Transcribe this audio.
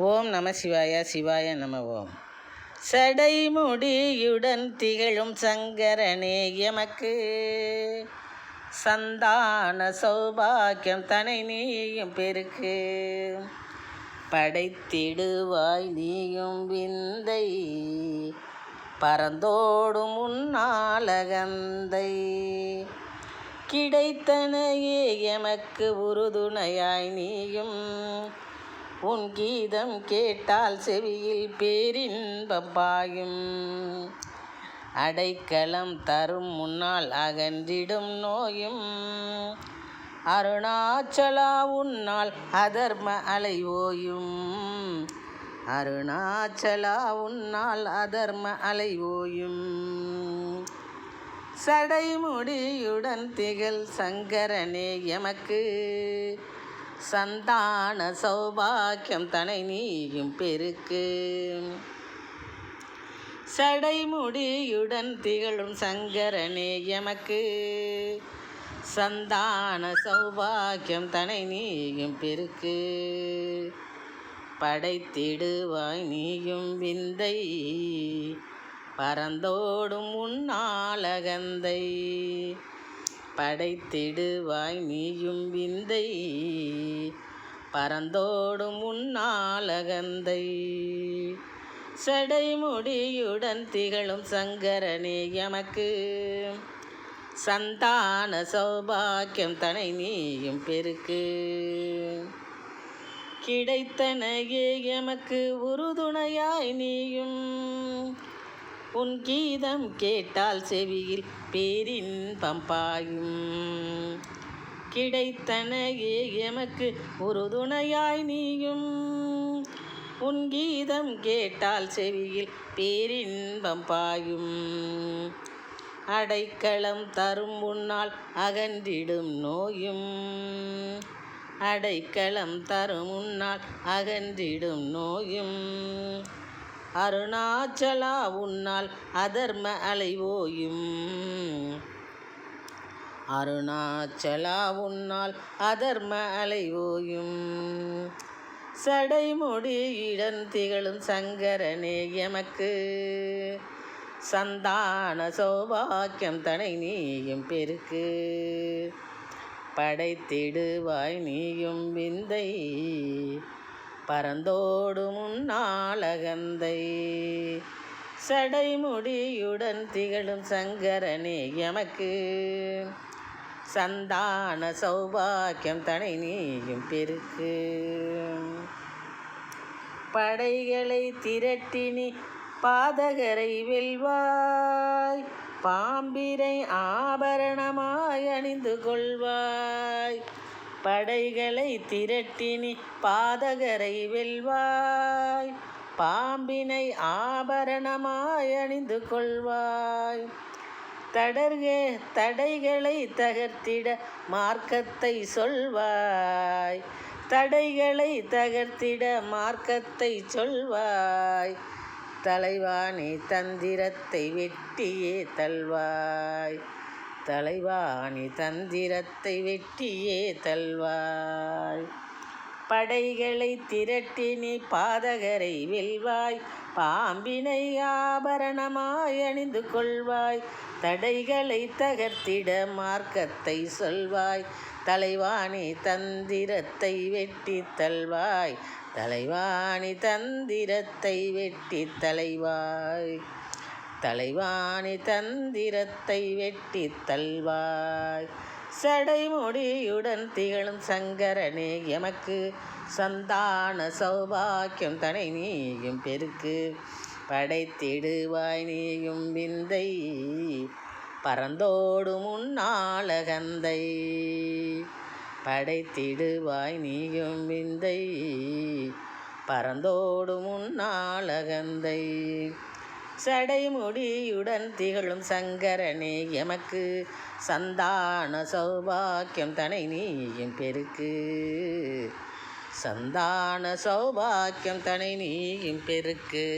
ஓம் நம சிவாய சிவாய நம ஓம். சடைமுடியுடன் திகழும் சங்கரனே எமக்கு. சந்தான சௌபாக்கியம் தனை நீயும் பெருக்கு. படைத்திடுவாய் நீயும் விந்தை. பறந்தோடும் உன்னாலகந்தை கிடைத்தனையே எமக்கு உறுதுணையாய் நீயும். உன் கீதம் கேட்டால் செவியில் பேரின்பம் பாயும். அடைக்கலம் தரும் முன்னால் அகன்றிடும் நோயும். அருணாச்சலா உன்னால் அதர்ம அலை ஓயும். அருணாச்சலா உன்னால் அதர்ம அலை ஓயும். சடைமுடியுடன் திகழ் சங்கரனே எமக்கு சந்தான சௌபாக்கியம் தனை நீயும் பெருக்கு. சடைமுடியுடன் திகழும் சங்கரனே எமக்கு. சந்தான சௌபாக்கியம் தனை நீயும் பெருக்கு. படைத்திடுவாய் நீயும் விந்தை. பறந்தோடும் உன்னாலகந்தை படைத்திடுவாய் நீயும் விந்தை. பறந்தோடும் உன்னாலகந்தை சடைமுடியுடன் திகழும் சங்கரனே எமக்கு. சந்தான சௌபாக்கியம் தனை நீயும் பெருக்கு. கிடைத்தனையே எமக்கு உறுதுணையாய் நீயும். உன் கீதம் கேட்டால் செவியில் பேரின்பம் பாயும். கிடைத்தனையே எமக்கு ஒரு துணையாய் நீயும். உன் கீதம் கேட்டால் செவியில் பேரின்பம் பாயும். அடைக்கலம் தரும் உன்னால் அகன்றிடும் நோயும். அடைக்கலம் தரும் உன்னால் அகன்றிடும் நோயும். அருணாச்சலா உன்னால் அதர்ம அலைவோயும் அருணாச்சலா உன்னால் அதர்ம அலைவோயும் சடைமுடியிடன் திகழும் சங்கரனே எமக்கு சந்தான சௌபாக்கியம் தனை நீயும் பெருக்கு. படைத்திடுவாய் நீயும் விந்தை. பறந்தோடும் உன்னாலகந்தை சடைமுடியுடன் திகழும் சங்கரனே எமக்கு சந்தான சௌபாக்கியம் தனை நீயும் பெருக்கு. படைகளை திரட்டினி பாதகரை வெல்வாய் பாம்பிரை ஆபரணமாய் அணிந்து கொள்வாய். படைகளை திரட்டினி பாதகரை வெல்வாய். பாம்பினை ஆபரணமாய் அணிந்து கொள்வாய். தடர்க தடைகளை தகர்த்திட மார்க்கத்தை சொல்வாய். தடைகளை தகர்த்திட மார்க்கத்தை சொல்வாய். தலைவானே தந்திரத்தை வெட்டியே தல்வாய் தலைவாணி தந்திரத்தை வெட்டியே தல்வாய். படைகளை திரட்டி நீ பாதகரை வெல்வாய். பாம்பினை ஆபரணமாய் அணிந்து கொள்வாய். தடைகளை தகர்த்திட மார்க்கத்தை சொல்வாய். தலைவாணி தந்திரத்தை வெட்டி தல்வாய். தலைவாணி தந்திரத்தை வெட்டி தலைவாய். தலைவாணி தந்திரத்தை வெட்டி தல்வாய் சடைமுடியுடன் திகழும் சங்கரனே எமக்கு சந்தான சௌபாக்கியம் தனை நீயும் பெருக்கு. படைத்திடுவாய் நீயும் விந்தை பறந்தோடு உன்னாலகந்தை படைத்திடுவாய் நீயும் விந்தை பறந்தோடு உன்னாலகந்தை சடைமுடியுடன் திகழும் சங்கரனே எமக்கு சந்தான சௌபாக்கியம் தனை நீயும் பெருக்கு. சந்தான சௌபாக்கியம் தனை நீயும் பெருக்கு.